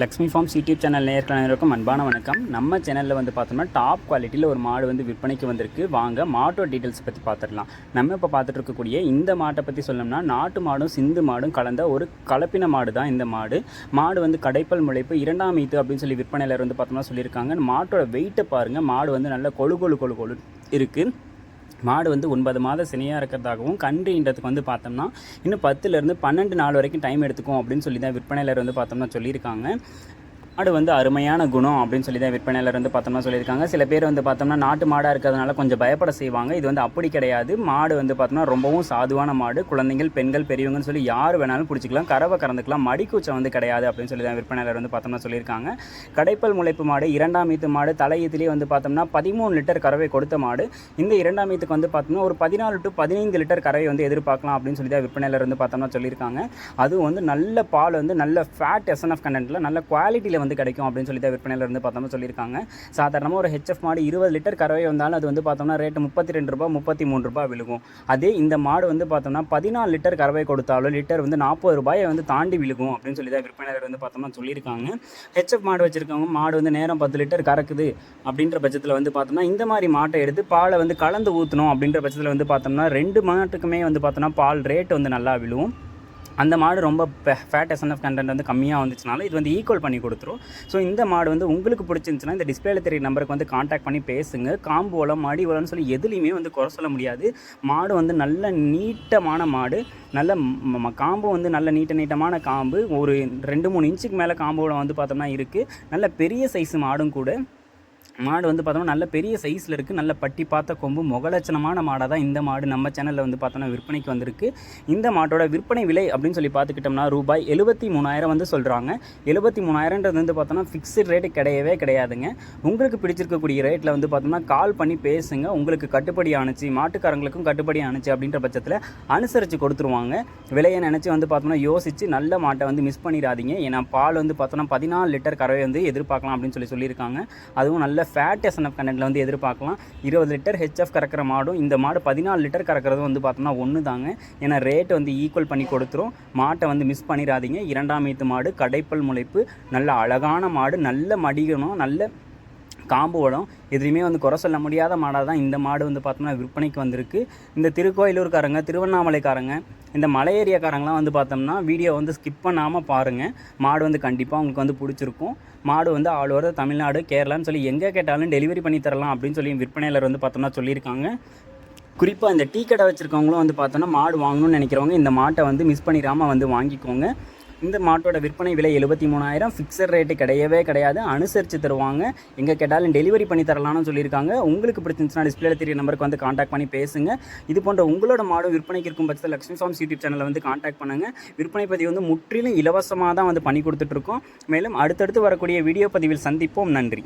Lakshmi forms YouTube channel நேயர்கள் அனைவருக்கும் அன்பான வணக்கம். நம்ம சேனலில் வந்து பார்த்தோம்னா டாப் குவாலிட்டியில் ஒரு மாடு வந்து விற்பனைக்கு வந்திருக்கு. வாங்க மாட்டோட டீட்டெயில்ஸ் பற்றி பார்த்துடலாம். நம்ம இப்போ பார்த்துட்டு இருக்கக்கூடிய இந்த மாட்டை பற்றி சொல்லணும்னா நாட்டு மாடும் சிந்து மாடும் கலந்த ஒரு கலப்பின மாடு தான் இந்த மாடு. மாடு வந்து கடைப்பல் முளைப்பு இரண்டாம் ஈத்து அப்படின்னு சொல்லி விற்பனையில் வந்து பார்த்தோம்னா சொல்லியிருக்காங்க. மாட்டோட வெயிட்டை பாருங்கள் மாடு வந்து நல்ல கொழு கொழு கொழு கொழு இருக்குது மாடு வந்து ஒன்பது மாத சினையாக இருக்கிறதாகவும் கன்றுன்றதுக்கு வந்து பார்த்தோம்னா இன்னும் பத்துலேருந்து பன்னெண்டு நாள் வரைக்கும் டைம் எடுத்துக்கும் அப்படின்னு சொல்லி தான் விற்பனையில் வந்து பார்த்தோம்னா சொல்லியிருக்காங்க. மாடு வந்து அருமையான குணம் அப்படின்னு சொல்லி தான் விற்பனையில் வந்து பார்த்தோம்னா சொல்லியிருக்காங்க. சில பேர் வந்து பார்த்தோம்னா நாட்டு மாடாக இருக்கிறதுனால கொஞ்சம் பயப்பட செய்வாங்க. இது வந்து அப்படி கிடையாது. மாடு வந்து பார்த்தோம்னா ரொம்பவும் சாதுவான மாடு. குழந்தைகள் பெண்கள் பெரியவங்கன்னு சொல்லி யார் வேணாலும் பிடிச்சிக்கலாம். கறவை கறந்துக்கலாம். மடிக்கூச்சம் வந்து கிடையாது அப்படின்னு சொல்லி தான் விற்பனையில் வந்து பார்த்தோம்னா சொல்லியிருக்காங்க. கடைப்பல் முளைப்பு மாடு இரண்டாம் ஈத்து மாடு தலையீத்துலேயே வந்து பார்த்தோம்னா பதிமூணு லிட்டர் கறவை கொடுத்த மாடு. இந்த இரண்டாம் ஈத்துக்கு வந்து பார்த்தோம்னா ஒரு பதினாலு டு பதினைந்து லிட்டர் கறவை வந்து எதிர்பார்க்கலாம் அப்படின்னு சொல்லி தான் விற்பனையில் இருந்து பார்த்தோம்னா சொல்லியிருக்காங்க. அதுவும் வந்து நல்ல பால் வந்து நல்ல ஃபேட் எஸ்என்எஃப் கண்டென்ட்டில் நல்ல குவாலிட்டியில் வந்து கிடைக்கும் அப்படின்னு சொல்லி தான் விற்பனையில் இருந்து பார்த்தோம்னா சொல்லியிருக்காங்க. சாதாரணமாக ஒரு ஹெச்எஃப் மாடு இருபது லிட்டர் கறவை வந்தாலும் அது வந்து பார்த்தோம்னா ரேட்டு முப்பத்தி ரெண்டு ரூபா முப்பத்தி மூணு ரூபாய் விழுகும். அதே இந்த மாடு வந்து பார்த்தோம்னா பதினாலு லிட்டர் கறவை கொடுத்தாலும் லிட்டர் வந்து நாற்பது ரூபாயை வந்து தாண்டி விழுகும் அப்படின்னு சொல்லி தான் விற்பனையில் வந்து பார்த்தோம்னா சொல்லியிருக்காங்க. ஹெச்எஃப் மாடு வச்சுருக்கவங்க மாடு வந்து நேரம் பத்து லிட்டர் கறக்குது அப்படின்ற பட்சத்தில் வந்து பார்த்தோம்னா இந்த மாதிரி மாட்டை எடுத்து பாலை வந்து கலந்து ஊற்றணும் அப்படின்ற பட்சத்தில் வந்து பார்த்தோம்னா ரெண்டு மாட்டுக்குமே வந்து பார்த்தோம்னா பால் ரேட் வந்து நல்லா விழுவும். அந்த மாடு ரொம்ப ஃபேட் எஸ்என்எஃப் கண்டென்ட் வந்து கம்மியாக வந்துச்சுனால இது வந்து ஈக்குவல் பண்ணி கொடுத்துரும். ஸோ இந்த மாடு வந்து உங்களுக்கு பிடிச்சிருந்துச்சுன்னா இந்த டிஸ்பிளேல தெரிய நம்பருக்கு வந்து காண்டாக்ட் பண்ணி பேசுங்க. காம்பு வளம் மடி வளம்னு சொல்லி எதுலேயுமே வந்து குறை சொல்ல முடியாது. மாடு வந்து நல்ல நீட்டமான மாடு. நல்ல ம- காம்பு வந்து நல்ல நீட்ட நீட்டமான காம்பு. ஒரு ரெண்டு மூணு இன்ச்சுக்கு மேலே காம்பு வந்து பார்த்தோம்னா இருக்குது நல்ல பெரிய சைஸ் மாடும் கூட. மாடு வந்து பார்த்தோம்னா நல்ல பெரிய சைஸில் இருக்குது நல்ல பட்டி பார்த்த கொம்பு முகலட்சணமான மாடாக தான் இந்த மாடு நம்ம சேனலில் வந்து பார்த்தோம்னா விற்பனைக்கு வந்திருக்கு. இந்த மாட்டோட விற்பனை விலை அப்படின்னு சொல்லி பார்த்துக்கிட்டோம்னா ரூபாய் எழுபத்தி மூணாயிரம் வந்து சொல்கிறாங்க எழுபத்தி மூணாயிரன்றது வந்து பார்த்தோம்னா ஃபிக்ஸ்டு ரேட்டு கிடையவே கிடையாதுங்க. உங்களுக்கு பிடிச்சிருக்கக்கூடிய ரேட்டில் வந்து பார்த்தோம்னா கால் பண்ணி பேசுங்க. உங்களுக்கு கட்டுப்படி ஆணுச்சு மாட்டுக்காரங்களுக்கும் கட்டுப்படி ஆணுச்சு அப்படின்ற பட்சத்தில் அனுசரித்து கொடுத்துருவாங்க. விலையை நினச்சி வந்து பார்த்தோம்னா யோசித்து நல்ல மாட்டை வந்து மிஸ் பண்ணிடாதீங்க. ஏன்னா பால் வந்து பார்த்தோம்னா பதினாலு லிட்டர் கறவை வந்து எதிர்பார்க்கலாம் அப்படின்னு சொல்லி சொல்லியிருக்காங்க. அதுவும் நல்ல ஃபேட் எஸ்என்எஃப் கண்டென்ட்டில் வந்து எதிர்பார்க்கலாம். இருபது லிட்டர் ஹெச்எஃப் கறக்கிற மாடும் இந்த மாடு பதினாலு லிட்டர் கறக்கிறதும் வந்து பார்த்தோம்னா ஒன்று தாங்க ஏன்னா ரேட் வந்து ஈக்குவல் பண்ணி கொடுத்துரும். மாட்டை வந்து மிஸ் பண்ணிடாதீங்க இரண்டாம் ஈத்து மாடு கடைப்பல் முளைப்பு நல்ல அழகான மாடு நல்ல மடிகணும் நல்ல காம்பு எதுலேயுமே எதுலையுமே வந்து குறை சொல்ல முடியாத மாடாக தான் இந்த மாடு வந்து பார்த்தோம்னா விற்பனைக்கு வந்திருக்கு. இந்த திருக்கோயிலூர்காரங்க திருவண்ணாமலைக்காரங்க இந்த மலை ஏரியாக்காரங்களாம் வந்து பார்த்தோம்னா வீடியோ வந்து ஸ்கிப் பண்ணாமல் பாருங்கள் மாடு வந்து கண்டிப்பாக உங்களுக்கு வந்து பிடிச்சிருக்கும். மாடு வந்து ஆல் ஓவர் தமிழ்நாடு கேரளான்னு சொல்லி எங்கே கேட்டாலும் டெலிவரி பண்ணி தரலாம் அப்படின்னு சொல்லி விற்பனையாளர் வந்து பார்த்தோம்னா சொல்லியிருக்காங்க. குறிப்பாக இந்த டீ கடை வச்சுருக்கவங்களும் வந்து பார்த்தோன்னா மாடு வாங்கணும்னு நினைக்கிறவங்க இந்த மாட்டை வந்து மிஸ் பண்ணிடாமல் வந்து வாங்கிக்கோங்க. இந்த மாட்டோட விற்பனை விலை எழுபத்தி மூணாயிரம். ஃபிக்ஸட் ரேட்டு கிடையவே கிடையாது. அனுசரித்து தருவாங்க. எங்கே கேட்டாலும் டெலிவரி பண்ணி தரலாம்னு சொல்லியிருக்காங்க. உங்களுக்கு பிடிச்சிருந்துச்சுன்னா டிஸ்பிளேல தெரிய நம்பருக்கு வந்து காண்டாக்ட் பண்ணி பேசுங்க. இது போன்ற உங்களோட மாடு விற்பனைக்கு இருக்கும் பட்சத்தில் லக்ஷ்மி ஃபார்ம்ஸ் யூடியூப் சேனலை வந்து காண்டாக்ட் பண்ணுங்கள் விற்பனை பதிவு வந்து முற்றிலும் இலவசமாக தான் வந்து பண்ணி கொடுத்துட்ருக்கோம் மேலும் அடுத்தடுத்து வரக்கூடிய வீடியோ பதிவில் சந்திப்போம். நன்றி.